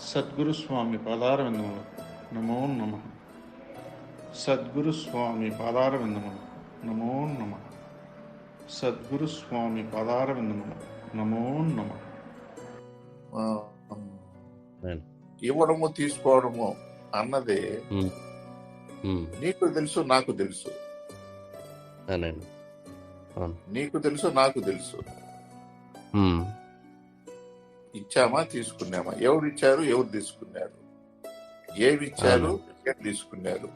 సద్గురు స్వామి పాదారవిందములు. నమో నమ. సద్గురు స్వామి పాదారవిందములు. నమో నమ. సద్గురు స్వామి పాదారవిందములు. నమో నమ. ఇవ్వడము తీసుకోవడము అన్నది. నీకు తెలుసు నాకు తెలుసు. నీకు తెలుసు నాకు తెలుసు. ఇచ్చామా తీసుకున్నామా? ఎవరు ఇచ్చారు ఎవరు తీసుకున్నారు? ఏమి ఇచ్చారు తీసుకున్నారు.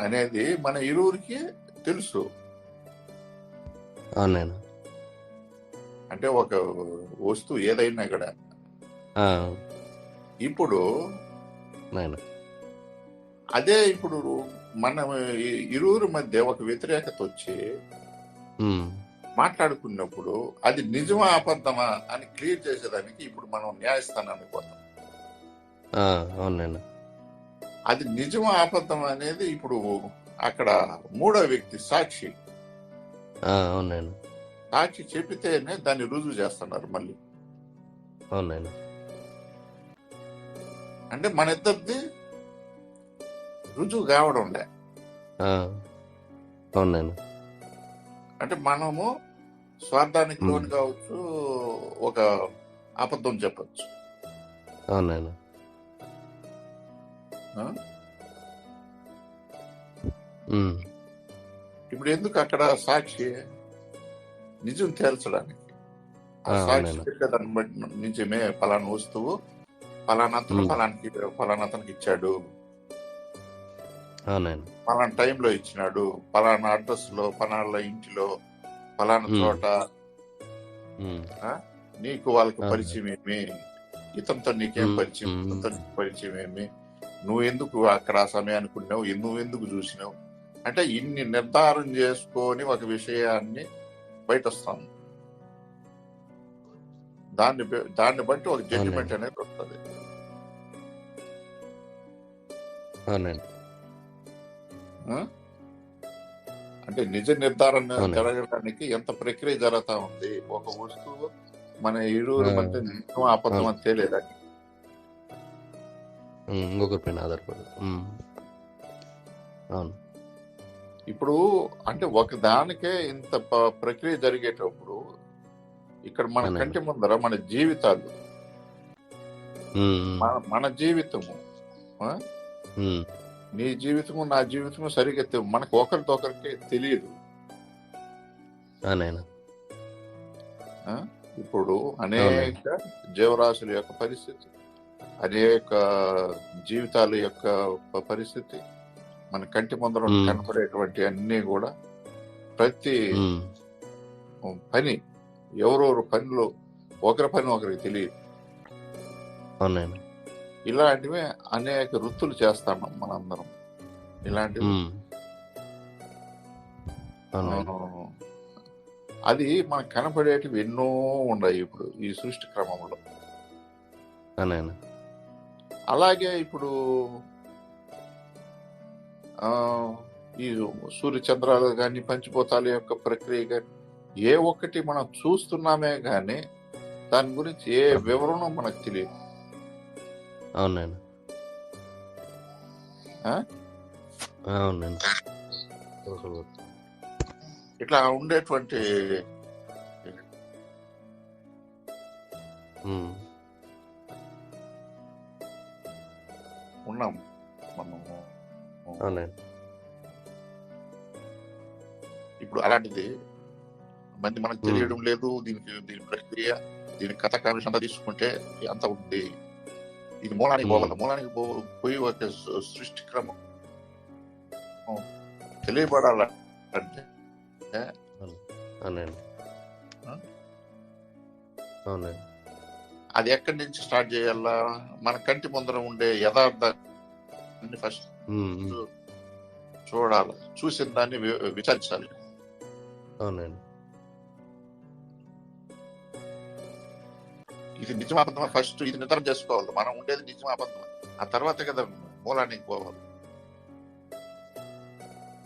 అనేది మన ఇరువురికి తెలుసు. అంటే ఒక వస్తువు ఏదైనా కూడా. ఇప్పుడు అదే ఇప్పుడు మన ఇరువురి మధ్య ఒక వ్యతిరేకత వచ్చి. మాట్లాడుకున్నప్పుడు అది నిజమా అబద్ధమా అని క్లియర్ చేసేదానికి ఇప్పుడు మనం న్యాయస్థానానికి పోతాం. అవునండి. అది నిజమా అబద్ధమా అనేది ఇప్పుడు అక్కడ మూడో వ్యక్తి సాక్షి. అవునండి. సాక్షి చెప్పితేనే దాన్ని రుజువు చేస్తున్నారు మళ్ళీ. అవునండి. అంటే మన ఇద్దరిది రుజువు కావడం లే. ఆ, అవునండి. అంటే మనము స్వార్థానికి. లోను కావచ్చు ఒక అబద్ధం చెప్పచ్చు. ఇప్పుడు ఎందుకు అక్కడ సాక్షి నిజం తేల్చడానికి? సాక్షి బట్టి నిజమే ఫలానా వస్తువు ఫలానా అతను. ఫలానికి ఫలానా అతనికి ఇచ్చాడు. పలానా టైంలో ఇచ్చినాడు పలానా అడ్రస్లో పలానా ఇంటిలో పలానా Hmm. చోట. నీకు వాళ్ళకి. పరిచయం ఏమి ఇతనితో నీకేం. పరిచయం. ఇతనితో నీకు పరిచయం ఏమి నువ్వు ఎందుకు అక్కడ ఆ సమయానికి ఉన్నావు నువ్వు ఎందుకు చూసినావు అంటే ఇన్ని నిర్ధారణ చేసుకొని ఒక విషయాన్ని బయట వస్తాం దాన్ని దాన్ని బట్టి ఒక జడ్జిమెంట్. అనేది వస్తుంది అవునండి అంటే నిజ నిర్ధారణ. జరగడానికి ఎంత ప్రక్రియ జరుగుతా ఉంది ఒక వస్తువు మన ఇరువురు. మధ్య నిజం అబద్ధం అని తేలేదని ఉమ్, ఇంకొకరి పైన ఆధారపడదు. అవును ఇప్పుడు అంటే ఒక దానికే ఇంత ప్రక్రియ జరిగేటప్పుడు ఇక్కడ మన. కంటి ముందర మన జీవితాలు. మన జీవితము. నీ జీవితము నా జీవితము సరిగ్గా మనకు ఒకరితో ఒకరికి తెలియదు? ఇప్పుడు అనేక జీవరాశుల యొక్క పరిస్థితి అనేక జీవితాల యొక్క పరిస్థితి మన కంటి ముందర. కనపడేటువంటి అన్ని కూడా ప్రతి. పని ఎవరెవరు పనిలో ఒకరి పని ఒకరికి తెలియదు అవునండి ఇలాంటివి అనేక వృత్తులు చేస్తాం మనందరం. ఇలాంటివి. అది మనకు కనపడేటివి ఎన్నో ఉన్నాయి ఇప్పుడు ఈ సృష్టి క్రమంలో. అలాగే ఇప్పుడు ఈ సూర్య చంద్రాలు కానీ పంచిపోతాల యొక్క ప్రక్రియ కానీ ఏ ఒక్కటి మనం చూస్తున్నామే కానీ దాని గురించి ఏ వివరణం మనకు తెలియదు. అవునండి ఆ? అవునండి అసలు ఇట్లా ఉండేటువంటి ఉమ్. ఉన్నాం మనము అవునండి ఇప్పుడు అలాంటిది మంది మనకు తెలియడం లేదు దీనికి దీని ప్రక్రియ దీని కథ కాంక్ష అంతా తీసుకుంటే అంత ఉంది ఇది మూలానికి. పోవాలి మూలానికి పో- పోయి ఒక సృష్టి క్రమం తెలియబడాలంటే అవునండి? అవునండి అది ఎక్కడి నుంచి స్టార్ట్ చేయాలా మన కంటి ముందర ఉండే యథార్థాన్ని ఫస్ట్. చూడాలి చూసిన దాన్ని విచారించాలి అవునండి ఇది నిజమాబద్ధమా ఫస్ట్ ఇది నిర్ధారణ చేసుకోవాలి. మనం ఉండేది నిజమాబద్ధమా ఆ తర్వాత కదా మూలానికి పోవాలి.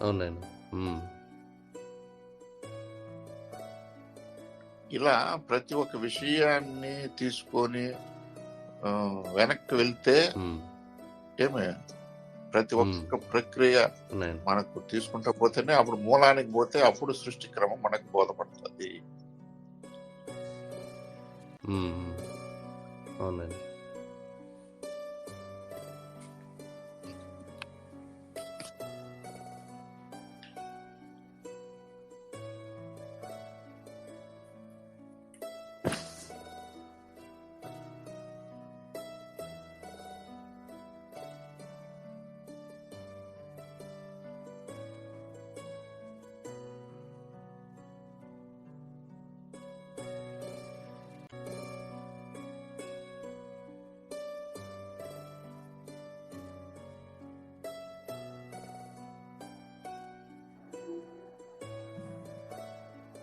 అవునండి ఇలా ప్రతి ఒక్క విషయాన్ని తీసుకొని వెనక్కి వెళ్తే ఏమే? ప్రతి ఒక్క ప్రక్రియ మనకు తీసుకుంటా పోతేనే అప్పుడు మూలానికి పోతే అప్పుడు సృష్టి క్రమం మనకు బోధపడుతుంది. ఉమ్, ఉమ్.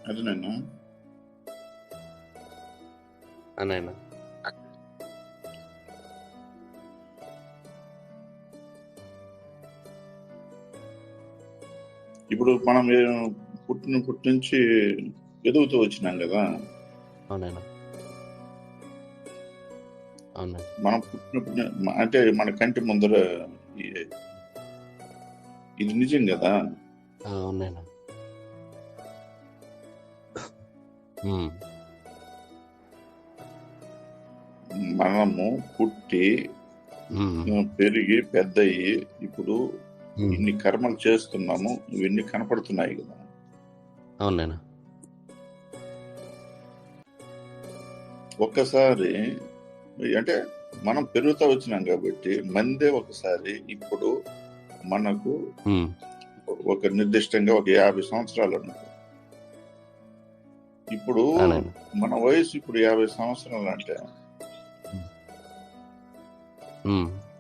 అది నేను అవునండి ఇప్పుడు మనం ఏ- పుట్టినప్పటి నుంచి ఎదుగుతూ వచ్చినాం కదా. అవునండి అవునండి మనం పుట్టినప్పుడు అంటే మన కంటి ముందర ఇది నిజం కదా? ఆ, ఉమ్, మనము పుట్టి ఉమ్, పెరిగి పెద్దయి ఇప్పుడు ఉమ్. ఇన్ని కర్మలు చేస్తున్నాము ఇవన్నీ కనపడుతున్నాయి కదా. అవునండి ఒక్కసారి అంటే మనం పెరుగుతూ వచ్చినాం కాబట్టి మందే ఒకసారి ఇప్పుడు మనకు ఉమ్, ఒక నిర్దిష్టంగా ఒక యాభై సంవత్సరాలు అనుకో ఇప్పుడు మన వయసు ఇప్పుడు యాభై సంవత్సరాలు అంటే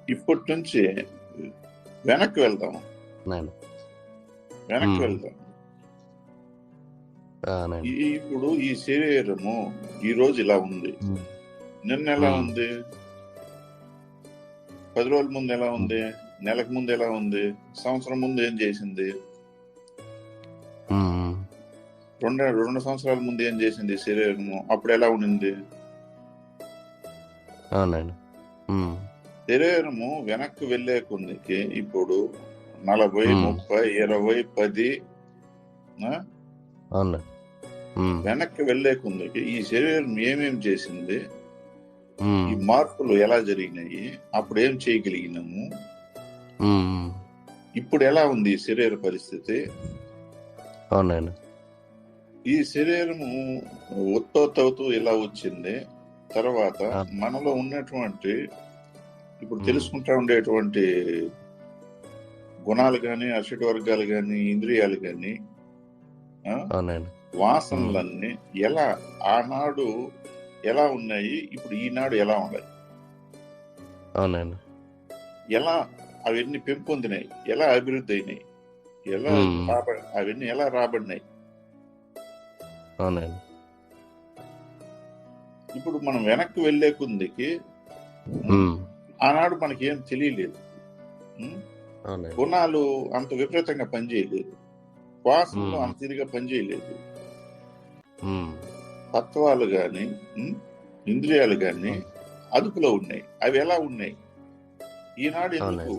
ఇప్పటి నుంచి వెనక్కి వెళ్దాం. వెనక్కి. వెళ్దాం. ఇప్పుడు ఈ శరీరము ఈ రోజు ఇలా ఉంది. నిన్న ఎలా. ఉంది? పది రోజుల ముందు ఎలా ఉంది? నెలకు ముందు ఎలా ఉంది? సంవత్సరం ముందు ఏం చేసింది. రెండు రెండు సంవత్సరాల ముందు ఏం చేసింది శరీరము అప్పుడు ఎలా ఉండింది? అవునండి శరీరము వెనక్కి వెళ్ళే కొద్దికి ఇప్పుడు నలభై. ముప్పై ఇరవై పది వెనక్కి వెళ్ళే కొద్దికి ఈ శరీరం ఏమేం చేసింది? ఈ మార్పులు ఎలా జరిగినాయి? అప్పుడు ఏం చేయగలిగినాము. ఇప్పుడు ఎలా ఉంది శరీర పరిస్థితి? అవునండి ఈ శరీరము ఉత్పత్తవుతూ ఇలా వచ్చింది. తర్వాత. మనలో ఉన్నటువంటి ఇప్పుడు. తెలుసుకుంటా ఉండేటువంటి గుణాలు కానీ అషట్ వర్గాలు కానీ ఇంద్రియాలు కానీ వాసనలన్నీ ఎలా ఆనాడు ఎలా ఉన్నాయి ఇప్పుడు ఈనాడు ఎలా ఉన్నాయి? అవునండి. ఎలా అవన్నీ పెంపొందినాయి ఎలా అభివృద్ధి అయినాయి ఎలా అవన్నీ ఎలా రాబడినాయి? అవునండి. ఇప్పుడు మనం వెనక్కి వెళ్ళే కొందికి ఆనాడు మనకి ఏం తెలియలేదు గుణాలు అంత విపరీతంగా పనిచేయలేదు. వాసనలు. అంత ఇదిగా పనిచేయలేదు. తత్వాలు గాని ఇంద్రియాలు గాని అదుపులో ఉన్నాయి. అవి ఎలా ఉన్నాయి? ఈనాడు ఎందుకు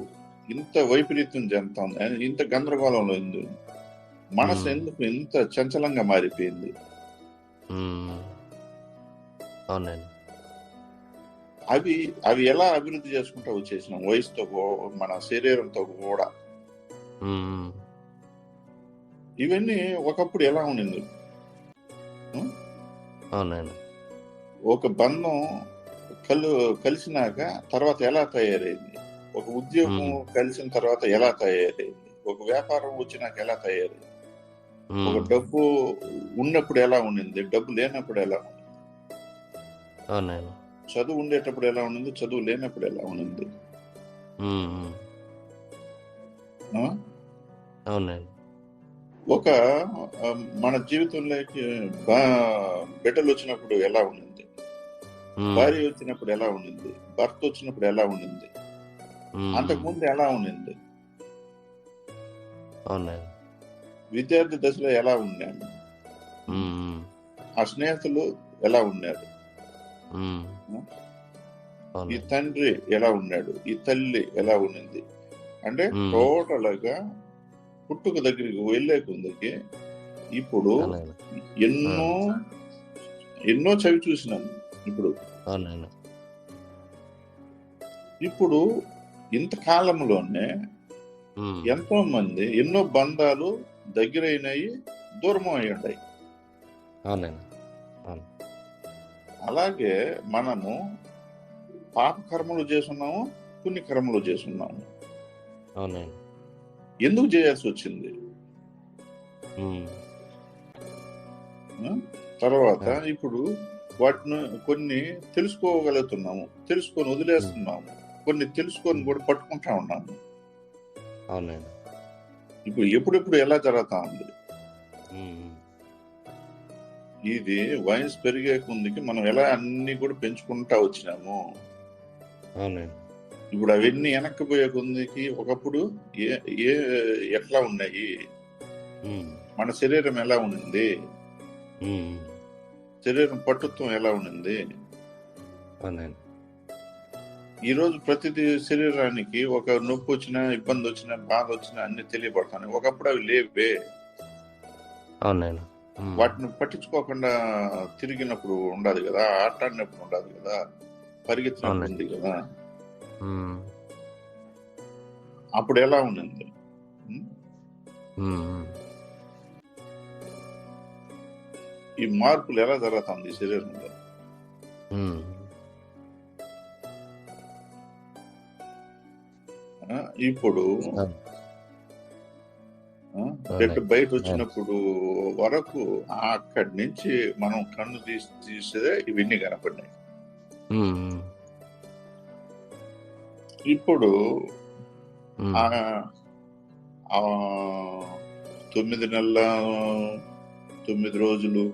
ఇంత వైపరీత్యం చెందుతుంది ఇంత గందరగోళంలో ఉంది మనసు. ఎందుకు ఇంత చంచలంగా మారిపోయింది. అవునండి. అవి అవి ఎలా అభివృద్ధి చేసుకుంటూ వచ్చేసినాం వయసుతో మన శరీరంతో కూడా. ఇవన్నీ ఒకప్పుడు ఎలా ఉండింది? అవునండి. ఒక బంధం కలు కలిసినాక తర్వాత ఎలా తయారైంది? ఒక ఉద్యోగం. కలిసిన తర్వాత ఎలా తయారైంది? ఒక వ్యాపారం వచ్చినాక ఎలా తయారైంది? ఒక డబ్బు ఉన్నప్పుడు ఎలా ఉండింది? డబ్బు లేనప్పుడు ఎలా ఉంది అవునండి. చదువు ఉండేటప్పుడు ఎలా ఉన్నది చదువు లేనప్పుడు ఎలా? అవునండి. ఒక మన జీవితంలోకి బిడ్డలు వచ్చినప్పుడు ఎలా ఉమ్, భార్య వచ్చినప్పుడు ఎలా ఉన్నది భర్త వచ్చినప్పుడు ఎలా ఉమ్, అంతకుముందు ఎలా ఉన్నది అవునండి. విద్యార్థి దశలో ఎలా ఉన్నాను ఆ స్నేహితులు ఎలా ఉన్నారు. ఈ తండ్రి ఎలా ఉన్నాడు? ఈ తల్లి ఎలా ఉన్నది? అంటే. టోటల్గా పుట్టుక దగ్గరికి వెళ్ళే కొందరికి ఇప్పుడు ఎన్నో ఎన్నో చవి చూసినాను ఇప్పుడు. ఇప్పుడు ఇంతకాలంలోనే ఉమ్, ఎంతో మంది ఎన్నో బంధాలు దగ్గరైనాయి దూరం అయి ఉన్నాయి అలాగే మనము పాప కర్మలు చేస్తున్నాము పుణ్యకర్మలు చేస్తున్నాము. అవునండి. ఎందుకు చేయాల్సి వచ్చింది? తర్వాత ఇప్పుడు వాటిని కొన్ని తెలుసుకోగలుగుతున్నాము తెలుసుకొని వదిలేస్తున్నాము. కొన్ని తెలుసుకొని కూడా పట్టుకుంటా ఉన్నాము. అవునండి. ఇప్పుడు ఎప్పుడెప్పుడు ఎలా జరుగుతా ఉంది. ఇది వయసు పెరిగే కొందికి మనం ఎలా అన్ని కూడా పెంచుకుంటా వచ్చినాము. ఇప్పుడు అవన్నీ వెనక్కి పోయే కొందికి ఒకప్పుడు ఏ ఏ ఎట్లా ఉన్నాయి? మన శరీరం ఎలా ఉమ్, శరీరం పట్టుత్వం ఎలా ఉంది అవునండి ఈ రోజు ప్రతిదీ శరీరానికి ఒక నొప్పి వచ్చినా ఇబ్బంది వచ్చినా బాధ వచ్చినా అన్ని తెలియబడతాయి ఒకప్పుడు అవి లేవే. అవునండి వాటిని పట్టించుకోకుండా తిరిగినప్పుడు ఉండదు కదా. ఆటాడినప్పుడు ఉండదు కదా. పరిగెత్తినప్పుడు. ఉంది కదా. అప్పుడు ఎలా ఉన్నది ఉం? ఉమ్, ఉమ్. ఈ మార్పులు ఎలా జరుగుతుంది శరీరంలో ఇప్పుడు బిడ్డ బయట వచ్చినప్పుడు వరకు అక్కడి నుంచి మనం కన్ను తీసి తీస్తే ఇవన్నీ కనపడినాయి. ఇప్పుడు తొమ్మిది నెలల తొమ్మిది రోజులు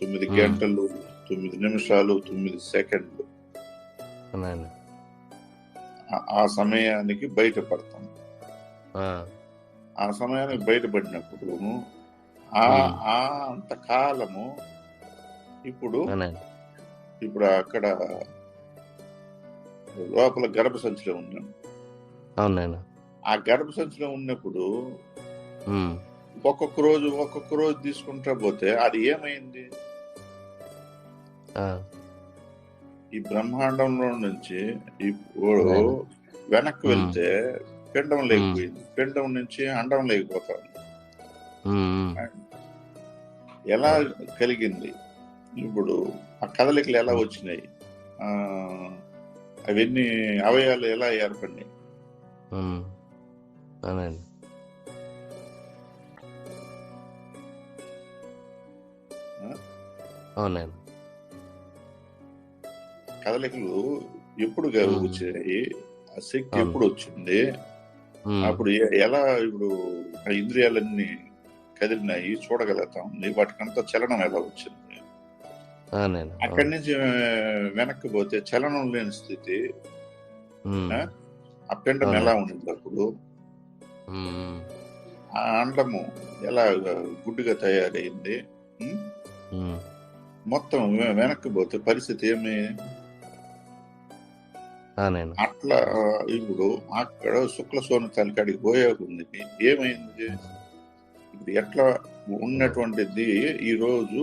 తొమ్మిది మ్మ్. గంటలు తొమ్మిది నిమిషాలు తొమ్మిది సెకండ్లు. ఆ- సమయానికి బయటపడతాం. ఆ, ఆ సమయానికి బయటపడినప్పుడు ఆ. ఆ అంత కాలము ఇప్పుడు ఇప్పుడు అక్కడ లోపల గర్భ సంచిలో ఉన్నాం. ఆ గర్భ సంచిలో ఉన్నప్పుడు ఒక్కొక్క రోజు ఒక్కొక్క రోజు తీసుకుంటా పోతే అది ఏమైంది? ఈ బ్రహ్మాండంలో నుంచి ఇప్పుడు. వెనక్కి. వెళ్తే పిండం లేకపోయింది. పిండం నుంచి అండం లేకపోతాం. ఎలా కలిగింది? ఇప్పుడు ఆ కదలికలు ఎలా వచ్చినాయి? అవన్నీ అవయాలు ఎలా ఏర్పడినాయి? అవునండి. కదలికలు ఎప్పుడు. వచ్చాయి? ఆ శక్తి. ఎప్పుడు వచ్చింది? అప్పుడు ఎలా ఇప్పుడు ఆ ఇంద్రియాలన్నీ కదిలినాయి? చూడగలుగుతా. ఉంది వాటికంతా చలనం ఎలా వచ్చింది? అక్కడి నుంచి వెనక్కి పోతే చలనం లేని స్థితి. ఆ? పిండం. ఎలా ఉండింది అప్పుడు? ఆ అండము ఎలా గుడ్డుగా తయారైంది? మొత్తం వెనక్కి పోతే పరిస్థితి ఏమి? అట్లా ఇప్పుడు అక్కడ శుక్ల సోన తలకాడికి ఉంది ఏమైంది? ఇప్పుడు ఎట్లా ఉన్నటువంటిది ఈ రోజు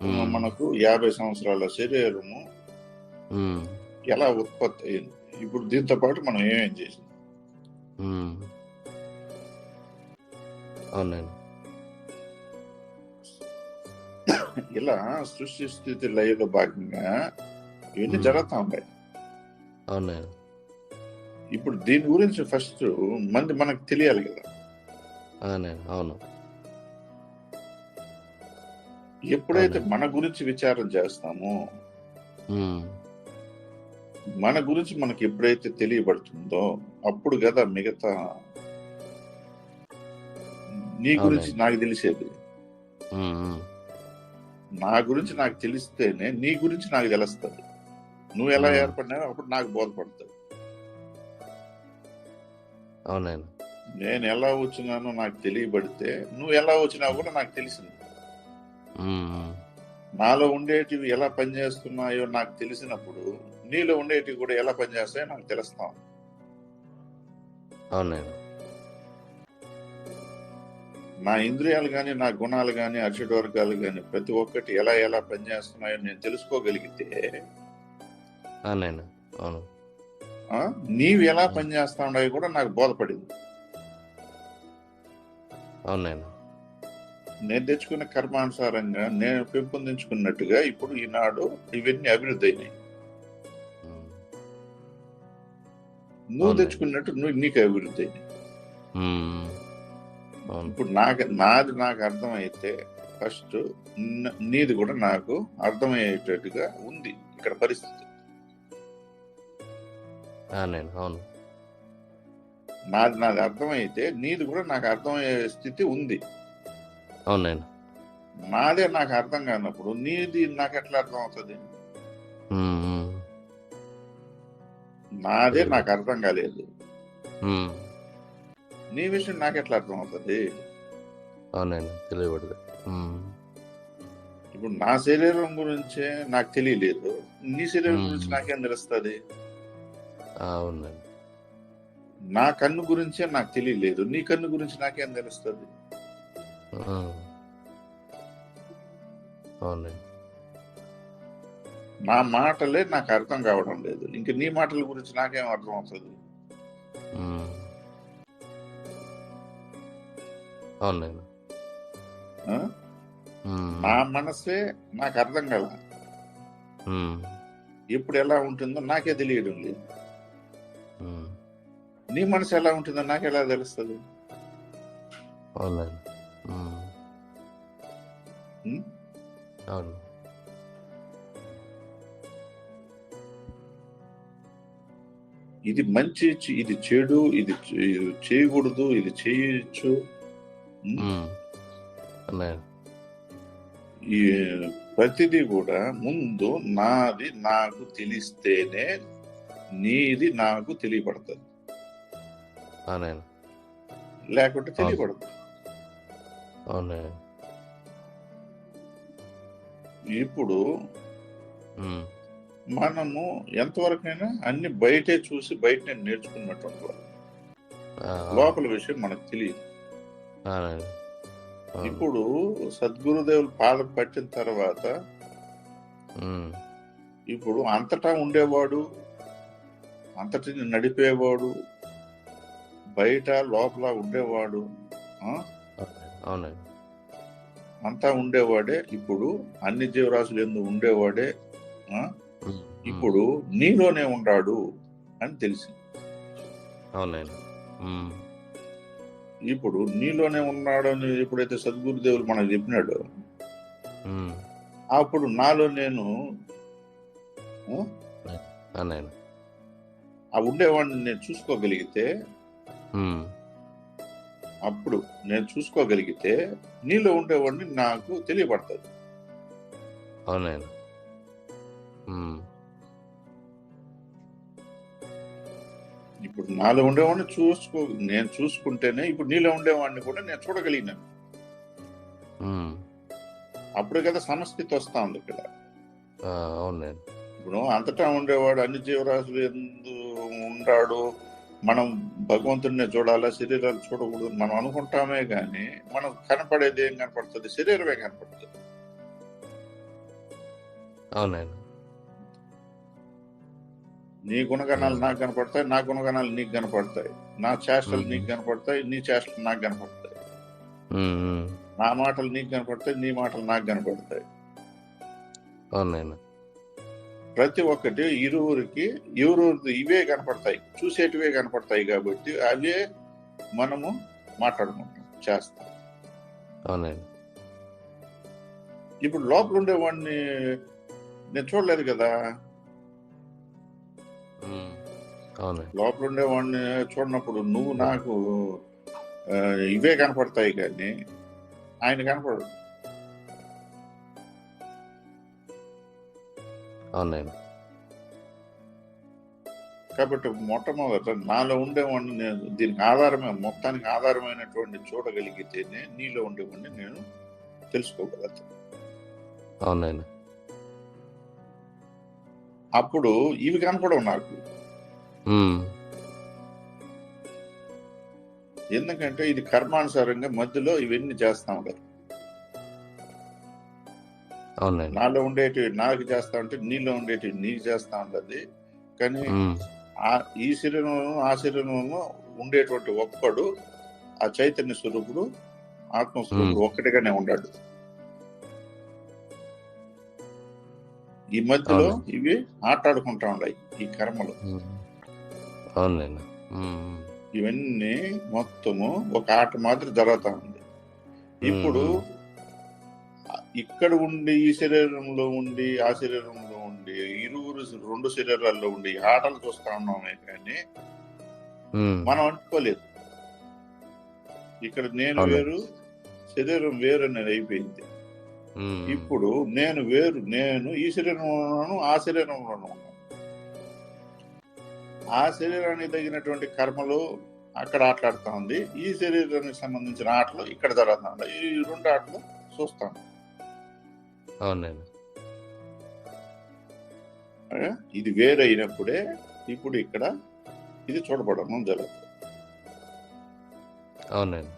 ఉమ్, మనకు యాభై సంవత్సరాల శరీరము ఎలా ఉత్పత్తి అయింది? ఇప్పుడు దీంతో పాటు మనం ఏమేం చేసింది. అవునండి. ఇలా సృష్టి స్థితి లయలో భాగంగా ఇవన్నీ. జరుగుతా ఉంటాయి అవునండి ఇప్పుడు దీని గురించి ఫస్ట్ మంది మనకు తెలియాలి కదా. అవును? ఎప్పుడైతే. మన గురించి విచారం చేస్తామో మన గురించి మనకి ఎప్పుడైతే తెలియబడుతుందో అప్పుడు కదా మిగతా నీ గురించి. నాకు తెలిసేది. నా గురించి నాకు తెలిస్తేనే నీ గురించి నాకు తెలుస్తుంది. నువ్వు ఎలా. ఏర్పడినావో అప్పుడు నాకు బోధపడుతుంది అవునండి నేను ఎలా వచ్చినానో నాకు తెలియబడితే నువ్వు ఎలా వచ్చినావు కూడా నాకు తెలిసింది. నాలో ఉండేటివి ఎలా పనిచేస్తున్నాయో నాకు తెలిసినప్పుడు నీలో ఉండేటివి కూడా ఎలా పనిచేస్తాయో నాకు తెలుస్తాం. అవునండి నా ఇంద్రియాలు కానీ నా గుణాలు కానీ అర్షడ్ వర్గాలు కానీ ప్రతి ఒక్కటి ఎలా ఎలా పనిచేస్తున్నాయో నేను తెలుసుకోగలిగితే అవునండి అవును. నీవు ఎలా పనిచేస్తా ఉన్నాయో కూడా నాకు బోధపడింది. అవునండి నేను తెచ్చుకున్న కర్మానుసారంగా నేను పెంపొందించుకున్నట్టుగా ఇప్పుడు ఈనాడు ఇవన్నీ అభివృద్ధి అయినాయి. నువ్వు. తెచ్చుకున్నట్టు నువ్వు నీకు అభివృద్ధి అయినాయి. అవును. ఇప్పుడు నాకు నాది నాకు అర్థమైతే ఫస్ట్ నీది కూడా నాకు అర్థమయ్యేటట్టుగా ఉంది ఇక్కడ పరిస్థితి. అవునండి అవును. నాది నాది అర్థమైతే నీది కూడా నాకు అర్థమయ్యే స్థితి ఉంది. అవునండి నాదే నాకు అర్థం కానప్పుడు నీది నాకు ఎట్లా అర్థం అవుతుంది. నాదే నాకు అర్థం కాలేదు. నీ విషయం నాకు ఎట్లా అర్థం అవుతుంది అవునండి తెలియబడదు ఇప్పుడు నా శరీరం గురించే నాకు తెలియలేదు. నీ శరీరం. గురించి నాకేం తెలుస్తుంది? అవునండి. నా కన్ను గురించే నాకు తెలియలేదు. నీ కన్ను గురించి నాకేం తెలుస్తుంది. అవునండి. నా మాటలే నాకు అర్థం కావడం లేదు. ఇంక నీ మాటల గురించి నాకేం అర్థం అవుతుంది. అవునండి. నా మనసే నాకు అర్థం కల. ఉమ్, ఎప్పుడు ఎలా ఉంటుందో నాకే తెలియడం లేదు. నీ మనసు ఎలా ఉంటుందో నాకు ఎలా తెలుస్తుంది? అవును. ఇది మంచి ఇది చెడు ఇది చేయకూడదు ఇది చేయొచ్చు. ఈ ప్రతిదీ కూడా ముందు నాది నాకు తెలిస్తేనే నీది నాకు తెలియబడుతుంది అవునండి లేకుంటే తెలియబడదు అవునండి ఇప్పుడు మనము ఎంతవరకైనా అన్ని బయటే చూసి నేర్చుకున్నటువంటి వాళ్ళు. ఆ, లోపల విషయం మనకు తెలియదు. ఇప్పుడు సద్గురుదేవులు పాదం పట్టిన తర్వాత ఇప్పుడు అంతటా ఉండేవాడు అంతటిని నడిపేవాడు బయట లోపల ఉండేవాడు? అవునండి. అంతా ఉండేవాడే. ఇప్పుడు అన్ని జీవరాశులు ఎందు ఉండేవాడే. ఇప్పుడు నీలోనే ఉన్నాడు అని తెలిసింది. అవునండి. ఇప్పుడు నీలోనే ఉన్నాడు అని ఎప్పుడైతే సద్గురుదేవులు మనకు చెప్పినాడో అప్పుడు నాలో నేను ఆ, ఉండేవాడిని నేను చూసుకోగలిగితే అప్పుడు నేను చూసుకోగలిగితే నీలో ఉండేవాడిని నాకు తెలియబడుతుంది. అవునండి ఉమ్, ఇప్పుడు నాలో ఉండేవాడిని చూసుకో నేను చూసుకుంటేనే ఇప్పుడు నీలో ఉండేవాడిని కూడా నేను చూడగలిగినాను అప్పుడే కదా సమస్థితి వస్తా ఉంది ఇక్కడ. ఇప్పుడు అంతటా ఉండేవాడు అన్ని జీవరాశులు ఎందు ఉంటాడు. మనం భగవంతుడిని చూడాలా శరీరాలు చూడకూడదు మనం అనుకుంటామే గాని మనం కనపడేది ఏం కనపడుతుంది? శరీరమే కనపడుతుంది. అవునండి. నీ గుణగణాలు నాకు కనపడతాయి నా గుణగణాలు నీకు కనపడతాయి. నా చేష్టలు. నీకు కనపడతాయి నీ చేష్టలు నాకు కనపడతాయి. నా మాటలు నీకు కనపడతాయి నీ మాటలు నాకు కనపడతాయి. అవునండి. ప్రతి ఒక్కటి ఇరువురికి ఇరువురు ఇవే కనపడతాయి. చూసేటివే కనపడతాయి కాబట్టి అవే మనము మాట్లాడుకుంటాం చేస్తాం. అవునండి. ఇప్పుడు లోపల ఉండేవాడిని నేను చూడలేదు కదా? లోపల ఉండేవాడిని చూడనప్పుడు నువ్వు నాకు ఇవే కనపడతాయి కానీ ఆయన కనపడదు అవునండి కాబట్టి మొట్టమొదట నాలో ఉండేవాడిని నేను దీనికి ఆధారమే మొత్తానికి ఆధారమైనటువంటి చూడగలిగితేనే నీలో ఉండేవాడిని నేను తెలుసుకోగలుగుతాను. అవునండి అప్పుడు ఇవి కనపడవు నాకు. ఎందుకంటే ఇది కర్మానుసారంగా మధ్యలో ఇవన్నీ చేస్తా ఉంటారు. అవునండి. నాలో ఉండేటివి నాకు చేస్తా ఉంటే నీలో ఉండేటివి నీకు చేస్తా ఉంటది కానీ ఆ ఈ శరీరంలో ఆ శరీరంలో ఉండేటువంటి ఒక్కడు ఆ చైతన్య స్వరూపుడు ఆత్మస్వరూపుడు ఒక్కటిగానే ఉన్నాడు ఈ మధ్యలో. ఇవి ఆటాడుకుంటా ఉన్నాయి ఈ కర్మలు. అవునండి. ఇవన్నీ మొత్తము ఒక ఆట మాదిరి జరుగుతా ఉంది. ఇప్పుడు ఇక్కడ ఉండి ఈ శరీరంలో ఉండి ఆ శరీరంలో ఉండి ఇరువురు రెండు శరీరాల్లో ఉండి ఆటలు చూస్తా ఉన్నామే కానీ మనం అంటుకోలేదు. ఇక్కడ నేను. వేరు శరీరం వేరు అనేది అయిపోయింది. ఇప్పుడు నేను వేరు నేను ఈ శరీరంలో ఉన్నాను ఆ శరీరంలోనూ ఉన్నాను. ఆ శరీరానికి తగినటువంటి కర్మలు అక్కడ ఆటలాడుతా ఉంది. ఈ శరీరానికి సంబంధించిన ఆటలు ఇక్కడ జరుగుతా ఉన్నాయి. ఈ రెండు ఆటలు చూస్తాను అవునండి? ఇది వేరు అయినప్పుడే ఇప్పుడు ఇక్కడ ఇది చూడబడడం జరుగుతుంది. అవునండి.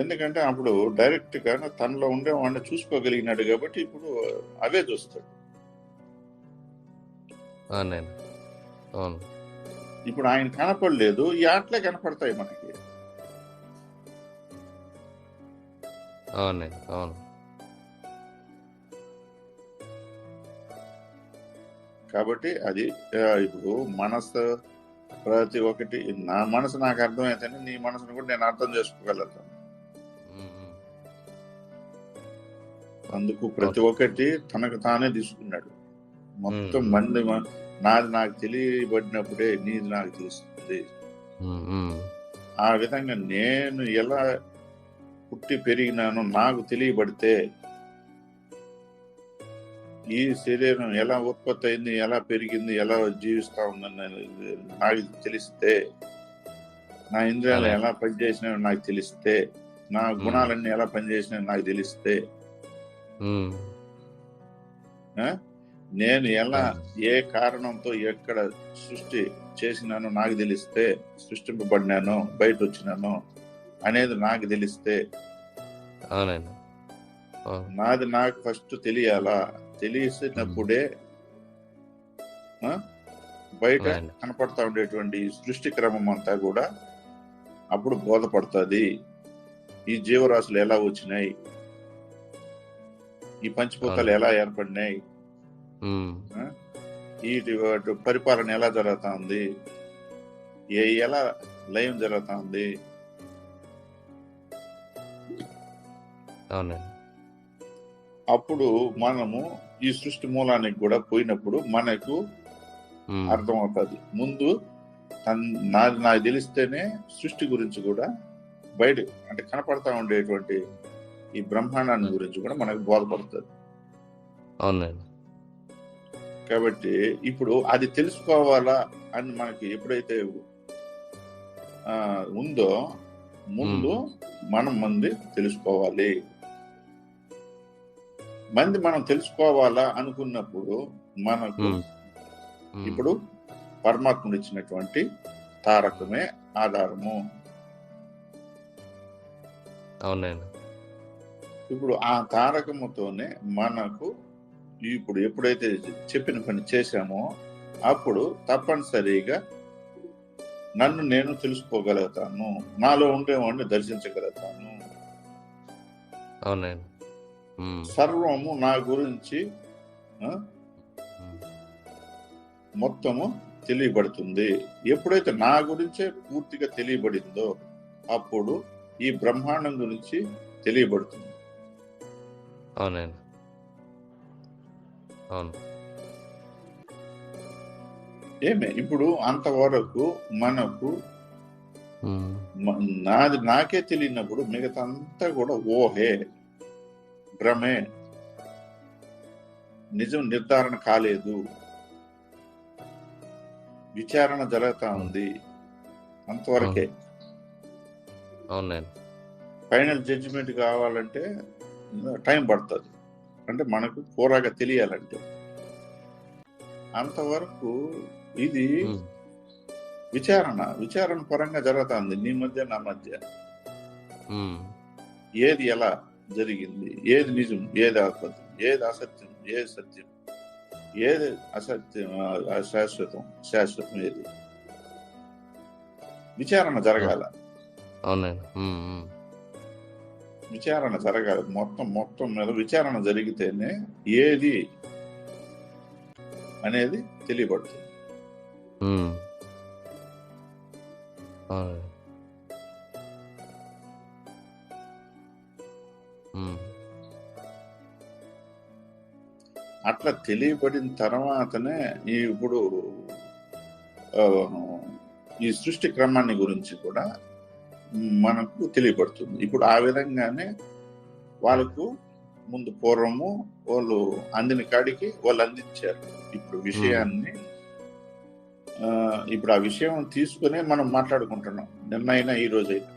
ఎందుకంటే అప్పుడు డైరెక్ట్గా తనలో ఉండే వాడిని చూసుకోగలిగినాడు కాబట్టి ఇప్పుడు అవే చూస్తాడు. అవునండి. అవును. ఇప్పుడు ఆయన కనపడలేదు ఈ ఆటలే కనపడతాయి మనకి. అవునండి. అవును. కాబట్టి అది ఇప్పుడు మనసు ప్రతి ఒక్కటి నా మనసు నాకు అర్థమైతేనే నీ మనసును కూడా నేను అర్థం చేసుకోగలుగుతాను. అందుకు ప్రతి ఒక్కటి తనకు తానే తీసుకున్నాడు మొత్తం. మంది నాది నాకు తెలియబడినప్పుడే నీది నాకు తెలుస్తుంది. ఆ విధంగా నేను ఎలా పుట్టి పెరిగినానో నాకు తెలియబడితే ఈ శరీరం ఎలా ఉత్పత్తి అయింది ఎలా పెరిగింది ఎలా జీవిస్తా ఉందని నాకు తెలిస్తే నా ఇంద్రియాలు. ఎలా పనిచేసినాయో నాకు తెలిస్తే నా గుణాలన్నీ ఎలా పనిచేసినాయో నాకు తెలిస్తే. నేను ఎలా ఏ కారణంతో ఎక్కడ సృష్టి చేసినానో నాకు తెలిస్తే సృష్టింపబడినానో బయట వచ్చినానో అనేది నాకు తెలిస్తే. నాది నాకు ఫస్ట్ తెలియాలా? తెలిసినప్పుడే బయట. కనపడతా ఉండేటువంటి ఈ సృష్టి క్రమం అంతా కూడా అప్పుడు బోధపడుతుంది. ఈ జీవరాశులు ఎలా వచ్చినాయి? ఈ పంచభూతాలు ఎలా ఏర్పడినాయి? వాటి పరిపాలన ఎలా జరుగుతా ఉంది? ఏ ఎలా లయం జరుగుతా ఉంది? అప్పుడు మనము ఈ సృష్టి మూలానికి కూడా పోయినప్పుడు మనకు. అర్థం అవుతుంది ముందు నాకు తెలిస్తేనే సృష్టి గురించి కూడా బయట అంటే కనపడతా ఉండేటువంటి ఈ బ్రహ్మాండాన్ని గురించి కూడా మనకు బోధపడుతుంది. అవునండి. కాబట్టి ఇప్పుడు అది తెలుసుకోవాలా అని మనకి ఎప్పుడైతే ఉందో ముందు మనం మంది తెలుసుకోవాలి. మంది మనం తెలుసుకోవాలా అనుకున్నప్పుడు మనకు. ఇప్పుడు పరమాత్ముడు ఇచ్చినటువంటి తారకమే ఆధారము. అవునండి. ఇప్పుడు ఆ తారకముతోనే మనకు ఇప్పుడు ఎప్పుడైతే చెప్పిన పని చేశామో అప్పుడు తప్పనిసరిగా నన్ను నేను తెలుసుకోగలుగుతాను. నాలో ఉండేవాడిని దర్శించగలుగుతాను. అవునండి. సర్వము నా గురించి. మొత్తము తెలియబడుతుంది. ఎప్పుడైతే నా గురించే పూర్తిగా తెలియబడిందో అప్పుడు ఈ బ్రహ్మాండం గురించి తెలియబడుతుంది. అవునండి. అవును. ఏమే? ఇప్పుడు అంతవరకు మనకు నాది నాకే తెలియనప్పుడు మిగతా అంతా కూడా ఓహే. భ్రమే. నిజం నిర్ధారణ కాలేదు. విచారణ జరుగుతా ఉంది అంతవరకే. ఫైనల్ జడ్జిమెంట్ కావాలంటే టైం పడుతుంది. అంటే మనకు పూరాగా తెలియాలంటే. అంతవరకు ఇది విచారణ. విచారణ పరంగా జరుగుతుంది నీ మధ్య నా మధ్య. ఏది ఎలా? జరిగింది. ఏది నిజం ఏది అబద్ధం ఏది అసత్యం ఏది సత్యం ఏది అసత్యం శాశ్వతం శాశ్వతం ఏది? విచారణ జరగాల. విచారణ జరగాలి. మొత్తం మొత్తం మీద విచారణ జరిగితేనే ఏది అనేది తెలియబడుతుంది. అట్లా తెలియబడిన తర్వాతనే ఈ ఇప్పుడు ఈ సృష్టి క్రమాన్ని గురించి కూడా మనకు తెలియబడుతుంది. ఇప్పుడు ఆ విధంగానే వాళ్ళకు ముందు పూర్వము వాళ్ళు అందిన కాడికి వాళ్ళు అందించారు. ఇప్పుడు విషయాన్ని ఇప్పుడు ఆ విషయం తీసుకునే మనం మాట్లాడుకుంటున్నాం. నిన్నైనా ఈ రోజైనా